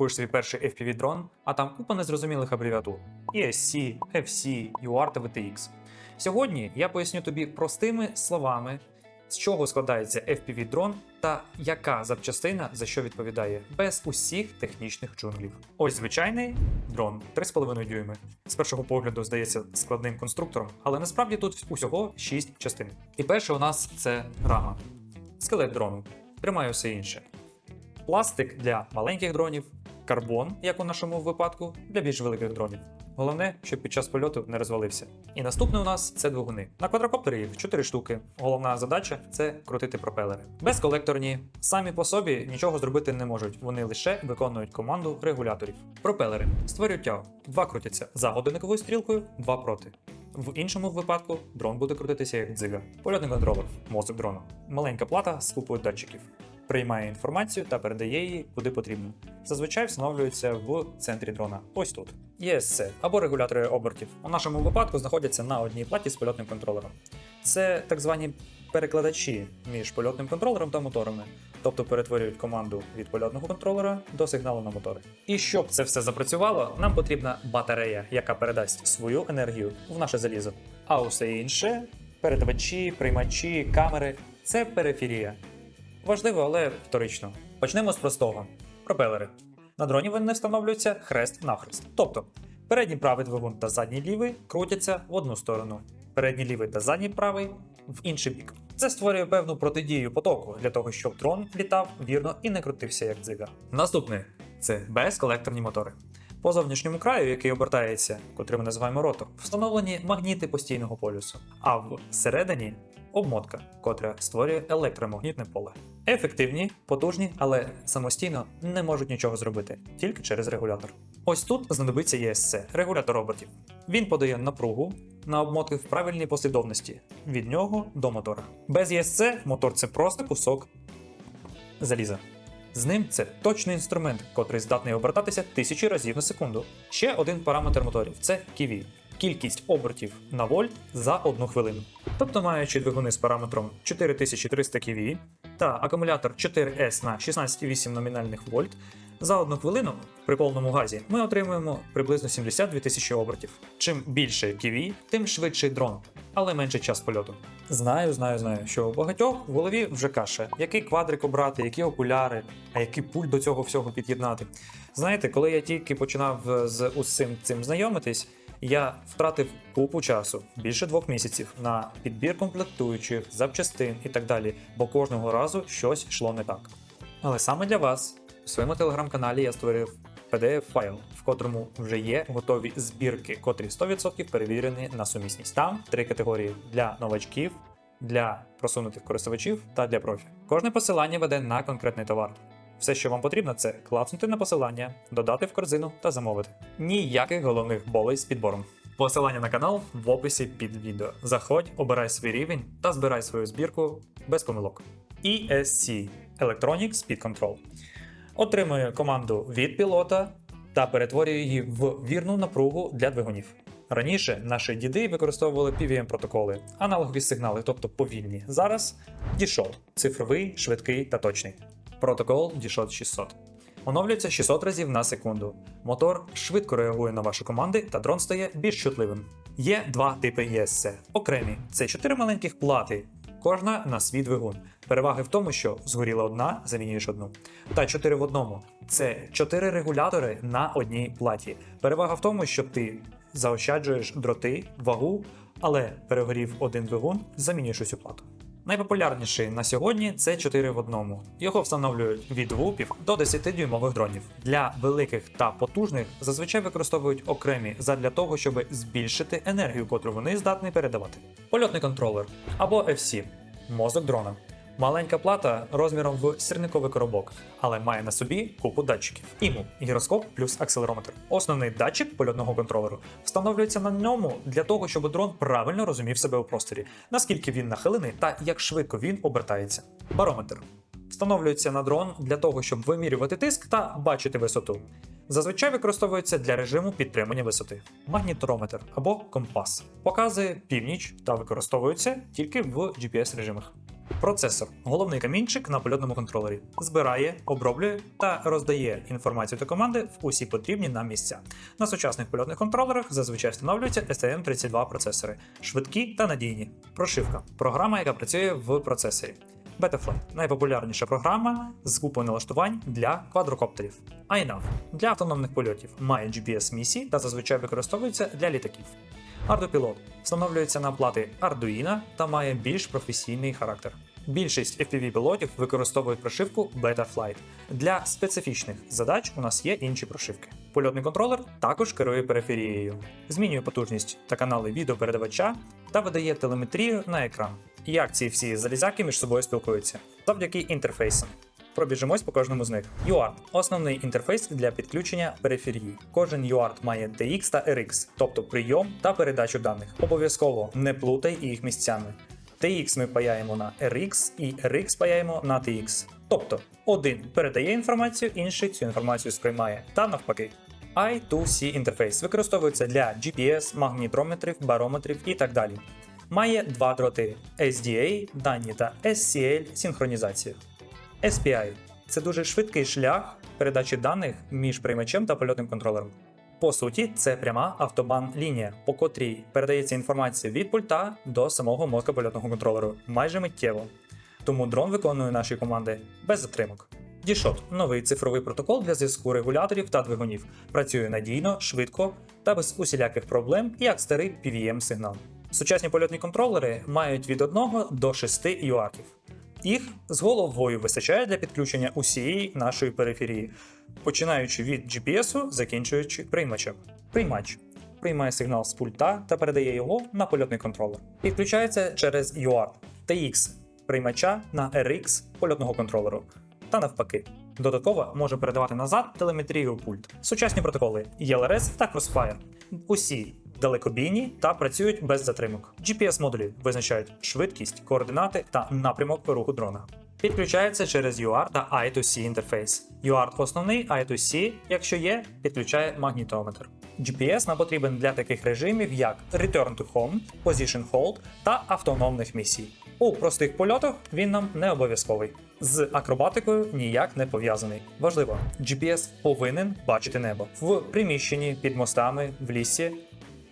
купуєш свій перший FPV дрон, а там купа незрозумілих абревіатур: ESC, FC, UART та VTX. Сьогодні я поясню тобі простими словами, з чого складається FPV дрон та яка запчастина за що відповідає, без усіх технічних джунглів. Ось звичайний дрон 3,5 дюйми. З першого погляду здається складним конструктором, але насправді тут усього 6 частин. І перше у нас це рама, скелет дрону, тримає все інше. Пластик для маленьких дронів, карбон, як у нашому випадку, для більш великих дронів. Головне, щоб під час польоту не розвалився. І наступне у нас це двигуни. На квадрокоптері їх 4 штуки. Головна задача це крутити пропелери. Безколекторні самі по собі нічого зробити не можуть. Вони лише виконують команду регуляторів. Пропелери створюють тягу. Два крутяться за годинниковою стрілкою, два проти. В іншому випадку дрон буде крутитися як дзига. Польотний контролер, мозок дрона. Маленька плата з купою датчиків. Приймає інформацію та передає її куди потрібно. Зазвичай встановлюється в центрі дрона. Ось тут. ESC або регулятори обертів. У нашому випадку знаходяться на одній платі з польотним контролером. Це так звані перекладачі між польотним контролером та моторами, тобто перетворюють команду від польотного контролера до сигналу на мотори. І щоб це все запрацювало, нам потрібна батарея, яка передасть свою енергію в наше залізо. А усе інше передавачі, приймачі, камери це периферія. Важливо, але вторично. Почнемо з простого: пропелери. На дроні вони встановлюються хрест-навхрест. Тобто передній правий двигун та задній лівий крутяться в одну сторону, передній лівий та задній правий в інший бік. Це створює певну протидію потоку для того, щоб дрон літав вірно і не крутився як дзига. Наступне це безколекторні мотори. По зовнішньому краю, який обертається, котрий ми називаємо ротор, встановлені магніти постійного полюсу, а всередині обмотка, котра створює електромагнітне поле. Ефективні, потужні, але самостійно не можуть нічого зробити, тільки через регулятор. Ось тут знадобиться ESC – регулятор обертів. Він подає напругу на обмотки в правильній послідовності від нього до мотора. Без ESC мотор це просто кусок заліза. З ним це точний інструмент, котрий здатний обертатися тисячі разів на секунду. Ще один параметр моторів це KV – кількість обертів на вольт за одну хвилину. Тобто, маючи двигуни з параметром 4300 KV та акумулятор 4S на 16,8 номінальних вольт, за одну хвилину при повному газі ми отримуємо приблизно 72 тисячі обертів. Чим більше KV, тим швидший дрон, але менший час польоту. Знаю, знаю, знаю, що у багатьох в голові вже каша, який квадрик обрати, які окуляри, а який пульт до цього всього під'єднати. Знаєте, коли я тільки починав з усім цим знайомитись, я втратив купу часу, більше двох місяців, на підбір комплектуючих, запчастин і так далі, бо кожного разу щось йшло не так. Але саме для вас у своєму телеграм-каналі я створив PDF-файл, в котрому вже є готові збірки, котрі 100% перевірені на сумісність. Там три категорії для новачків, для просунутих користувачів та для профі. Кожне посилання веде на конкретний товар. Все, що вам потрібно, це клацнути на посилання, додати в корзину та замовити. Ніяких головних болей з підбором. Посилання на канал в описі під відео. Заходь, обирай свій рівень та збирай свою збірку без помилок. ESC Electronic Speed Control отримує команду від пілота та перетворює її в вірну напругу для двигунів. Раніше наші діди використовували PVM протоколи, аналогові сигнали, тобто повільні. Зараз DSHOT – цифровий, швидкий та точний. Протокол DSHOT 600. Оновлюється 600 разів на секунду. Мотор швидко реагує на ваші команди, та дрон стає більш чутливим. Є два типи ESC. Окремі це чотири маленьких плати, кожна на свій двигун. Переваги в тому, що згоріла одна, замінюєш одну. Та 4 в одному. Це 4 регулятори на одній платі. Перевага в тому, що ти заощаджуєш дроти, вагу, але перегорів один двигун, замінюєш усю плату. Найпопулярніший на сьогодні це 4 в одному. Його встановлюють від вупів до 10-дюймових дронів. Для великих та потужних зазвичай використовують окремі задля того, щоб збільшити енергію, котру вони здатні передавати. Польотний контролер або FC мозок дрона. Маленька плата розміром в сірниковий коробок, але має на собі купу датчиків. Іму гіроскоп плюс акселерометр. Основний датчик польотного контролеру встановлюється на ньому для того, щоб дрон правильно розумів себе у просторі, наскільки він нахилений та як швидко він обертається. Барометр встановлюється на дрон для того, щоб вимірювати тиск та бачити висоту. Зазвичай використовується для режиму підтримання висоти. Магніторометр або компас показує північ та використовується тільки в GPS режимах. Процесор головний камінчик на польотному контролері. Збирає, оброблює та роздає інформацію до команди в усі потрібні нам місця. На сучасних польотних контролерах зазвичай встановлюються STM32 процесори, швидкі та надійні. Прошивка програма, яка працює в процесорі. Betaflight – найпопулярніша програма з купою налаштувань для квадрокоптерів. iNav – для автономних польотів, має GPS місії та зазвичай використовується для літаків. Ardupilot встановлюється на плати Arduino та має більш професійний характер. Більшість FPV-пілотів використовують прошивку Betaflight. Для специфічних задач у нас є інші прошивки. Польотний контролер також керує периферією, змінює потужність та канали відеопередавача та видає телеметрію на екран. Як ці всі залізяки між собою спілкуються завдяки інтерфейсам. Пробіжимось по кожному з них. UART – основний інтерфейс для підключення периферії. Кожен UART має TX та RX, тобто прийом та передачу даних. Обов'язково не плутай їх місцями. TX ми паяємо на RX і RX паяємо на TX. Тобто один передає інформацію, інший цю інформацію сприймає, та навпаки. I2C інтерфейс використовується для GPS, магнітрометрів, барометрів і так далі. Має два дроти SDA, дані та SCL синхронізацію. SPI це дуже швидкий шлях передачі даних між приймачем та польотним контролером. По суті, це пряма автобан лінія, по котрій передається інформація від пульта до самого мозка польотного контролеру майже миттєво. Тому дрон виконує наші команди без затримок. D-Shot – новий цифровий протокол для зв'язку регуляторів та двигунів. Працює надійно, швидко та без усіляких проблем, як старий PVM сигнал. Сучасні польотні контролери мають від 1 до 6 UARTів. Їх з головою вистачає для підключення усієї нашої периферії, починаючи від GPS, закінчуючи приймачем. Приймач приймає сигнал з пульта та передає його на польотний контролер. Підключається через UART TX приймача на RX польотного контролеру та навпаки. Додатково може передавати назад телеметрію пульт. Сучасні протоколи ELRS та Crossfire. Усі далекобійні та працюють без затримок. GPS-модулі визначають швидкість, координати та напрямок руху дрона. Підключається через UART та I2C інтерфейс. UART основний, I2C, якщо є, підключає магнітометр. GPS нам потрібен для таких режимів, як Return to Home, Position Hold та автономних місій. У простих польотах він нам не обов'язковий. З акробатикою ніяк не пов'язаний. Важливо, GPS повинен бачити небо в приміщенні під мостами в лісі.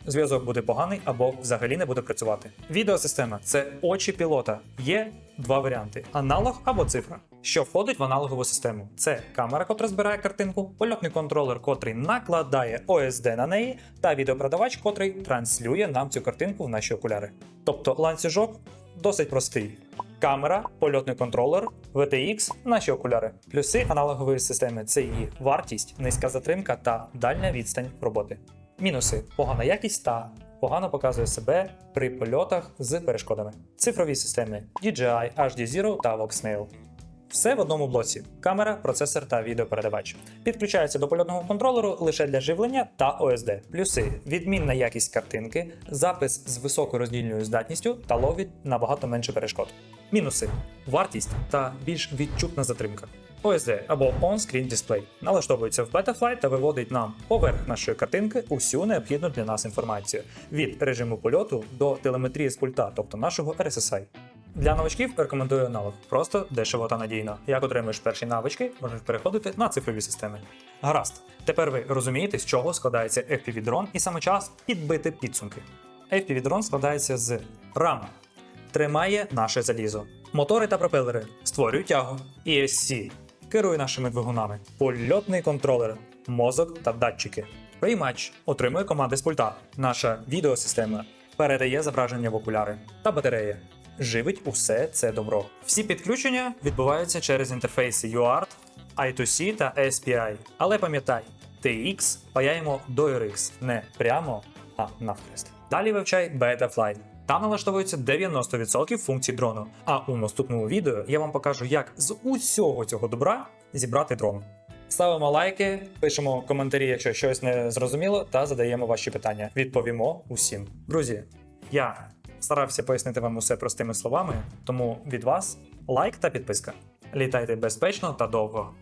Зв'язок буде поганий або взагалі не буде працювати. Відеосистема це очі пілота. Є два варіанти: аналог або цифра. Що входить в аналогову систему? Це камера, котра збирає картинку, польотний контролер, котрий накладає OSD на неї, та відеопродавач, котрий транслює нам цю картинку в наші окуляри. Тобто ланцюжок досить простий. Камера, польотний контролер, VTX, наші окуляри. Плюси аналогової системи це її вартість, низька затримка та дальня відстань роботи. Мінуси погана якість та погано показує себе при польотах з перешкодами. Цифрові системи DJI, HD0 та VoxNail. Все в одному блоці: камера, процесор та відеопередавач. Підключається до польотного контролеру лише для живлення та OSD. Плюси: відмінна якість картинки, запис з високою роздільною здатністю та ловить набагато менше перешкод. Мінуси: вартість та більш відчутна затримка. OSD або On-Screen Display налаштовується в Betaflight та виводить нам поверх нашої картинки усю необхідну для нас інформацію від режиму польоту до телеметрії з пульта, тобто нашого RSSI. Для новачків рекомендую аналог. Просто дешево та надійно. Як отримуєш перші навички, можеш переходити на цифрові системи. Гаразд, тепер ви розумієте, з чого складається FPV-дрон, і саме час підбити підсумки. FPV-дрон складається з рама, тримає наше залізо, мотори та пропелери створюють тягу, ESC керує нашими двигунами, польотний контролер, мозок та датчики. Приймач отримує команди з пульта. Наша відеосистема передає зображення в окуляри та батарея живить усе це добро. Всі підключення відбуваються через інтерфейси UART, I2C та SPI. Але пам'ятай, TX паяємо до RX не прямо, а навхрест. Далі вивчай Betaflight. Там налаштовується 90% функцій дрону. А у наступному відео я вам покажу, як з усього цього добра зібрати дрон. Ставимо лайки, пишемо коментарі, якщо щось не зрозуміло, та задаємо ваші питання. Відповімо усім. Друзі, я старався пояснити вам усе простими словами, тому від вас лайк та підписка. Літайте безпечно та довго.